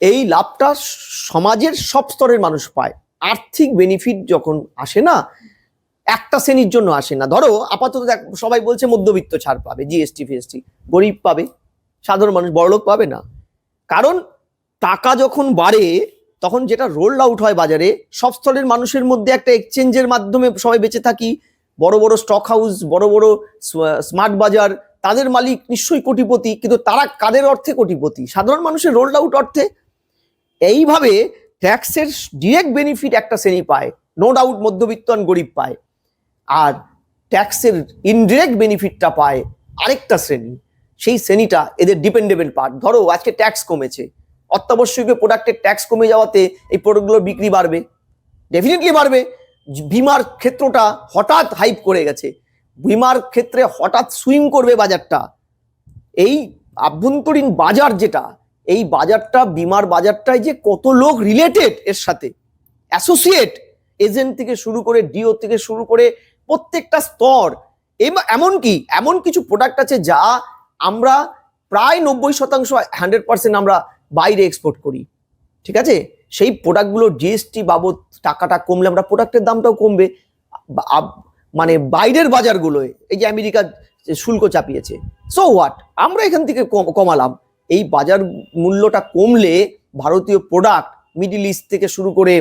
এই লাভটা সমাজের সব স্তরের মানুষ পায়। আর্থিক বেনিফিট যখন আসে না, একটা শ্রেণির জন্য আসে না। ধরো, আপাতত দেখ, সবাই বলছে মধ্যবিত্ত ছাড় পাবে জিএসটি ফিএসটি গরিব পাবে, সাধারণ মানুষ বড়লোক পাবে না। কারণ টাকা যখন বাড়ে, তখন যেটা রোল আউট হয় বাজারে, সব স্তরের মানুষের মধ্যে একটা এক্সচেঞ্জের মাধ্যমে সবাই বেঁচে থাকি। বড় বড় স্টক হাউস বড় বড় স্মার্ট বাজার, তাদের মালিক নিশ্চয়ই কোটিপতি, কিন্তু তারা কাদের অর্থে কোটিপতি? সাধারণ মানুষের রোল আউট অর্থে এইভাবে ট্যাক্সের ডিরেক্ট বেনিফিট একটা শ্রেণি পায় নো ডাউট মধ্যবিত্ত গরিব পায়। আর ট্যাক্সের ইনডিরেক্ট বেনিফিটটা পায় আরেকটা শ্রেণি, সেই শ্রেণীটা এদের ডিপেন্ডেবল পার্ট ধরো আজকে ট্যাক্স কমেছে, অত্যাবশ্যকীয় প্রোডাক্টের ট্যাক্স কমে যাওয়াতে এই প্রোডাক্টগুলোর বিক্রি বাড়বে ডেফিনেটলি বাড়বে। বিমার ক্ষেত্রটা হঠাৎ হাইপ করে গেছে, বিমার ক্ষেত্রে হঠাৎ সুইং করবে বাজারটা। এই আভ্যন্তরীণ বাজার যেটা এই বাজারটা, বিমার বাজারটায় যে কত লোক রিলেটেড এর সাথে। অ্যাসোসিয়েট এজেন্ট থেকে শুরু করে ডিও থেকে শুরু করে প্রত্যেকটা স্তর। এম- এমনকি, এমন কিছু প্রোডাক্ট আছে যা আমরা প্রায় নব্বই শতাংশ হান্ড্রেড পার্সেন্ট আমরা বাইরে এক্সপোর্ট করি। ঠিক আছে? সেই প্রোডাক্টগুলোর জিএসটি বাবদ টাকাটা কমলে আমরা প্রোডাক্টের দামটাও কমবে। মানে বাইরের বাজারগুলোয়, এই যে আমেরিকা শুল্ক চাপিয়েছে। সো হোয়াট আমরা এখান থেকে কমালাম। এই বাজার মূল্যটা কমলে ভারতীয় প্রোডাক্ট মিডিল ইস্ট থেকে শুরু করে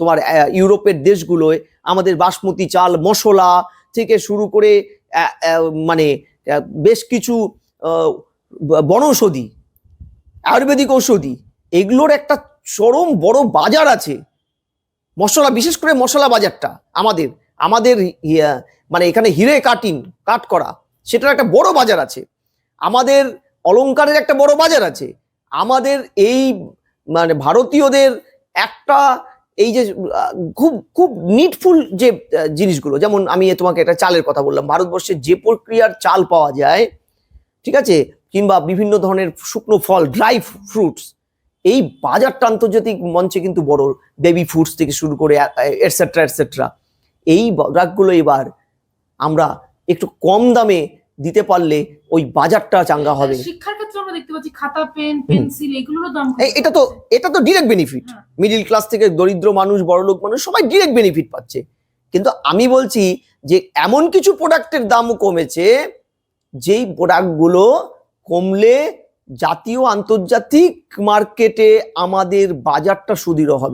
তোমার ইউরোপের দেশগুলোয় আমাদের বাসমতি চাল, মশলা থেকে শুরু করে মানে বেশ কিছু বনৌষধি, আয়ুর্বেদিক ঔষধি, এগুলোর একটা চরম বড় বাজার আছে। মশলা, বিশেষ করে মশলা বাজারটা আমাদের আমাদের মানে এখানে হিরে কাটিং কাট করা, সেটার একটা বড় বাজার আছে। আমাদের অলংকারের একটা বড় বাজার আছে। আমাদের এই মানে ভারতীয়দের একটা এই যে, খুব খুব নিডফুল যে, জিনিসগুলো, যেমন আমি তোমাকে একটা চালের কথা বললাম ভারতবর্ষে যে প্রক্রিয়ার চাল পাওয়া যায়, ঠিক আছে? কিংবা বিভিন্ন ধরনের শুকনো ফল ড্রাই ফ্রুটস এই বাজারটা আন্তর্জাতিক মঞ্চে কিন্তু বড় বেবি ফুডস থেকে শুরু করে এটসেট্রা এটসেট্রা এই প্রোডাক্টগুলো এবার আমরা একটু কম দামে দিতে পারলে ওই বাজারটা চাঙ্গা হবে। শিক্ষার ক্ষেত্রে আমরা দেখতে পাচ্ছি খাতা পেন পেন্সিল এগুলোরও দাম এটা তো এটা তো ডিরেক্ট বেনিফিট হ্যাঁ। মিডিল ক্লাস থেকে দরিদ্র মানুষ বড়লোক মানুষ সবাই ডিরেক্ট বেনিফিট পাচ্ছে। কিন্তু আমি বলছি যে এমন কিছু প্রোডাক্টের দামও কমেছে যেই প্রোডাক্টগুলো কমলে জাতীয় আন্তর্জাতিক মার্কেটে আমাদের বাজারটা সুদৃঢ় হবে।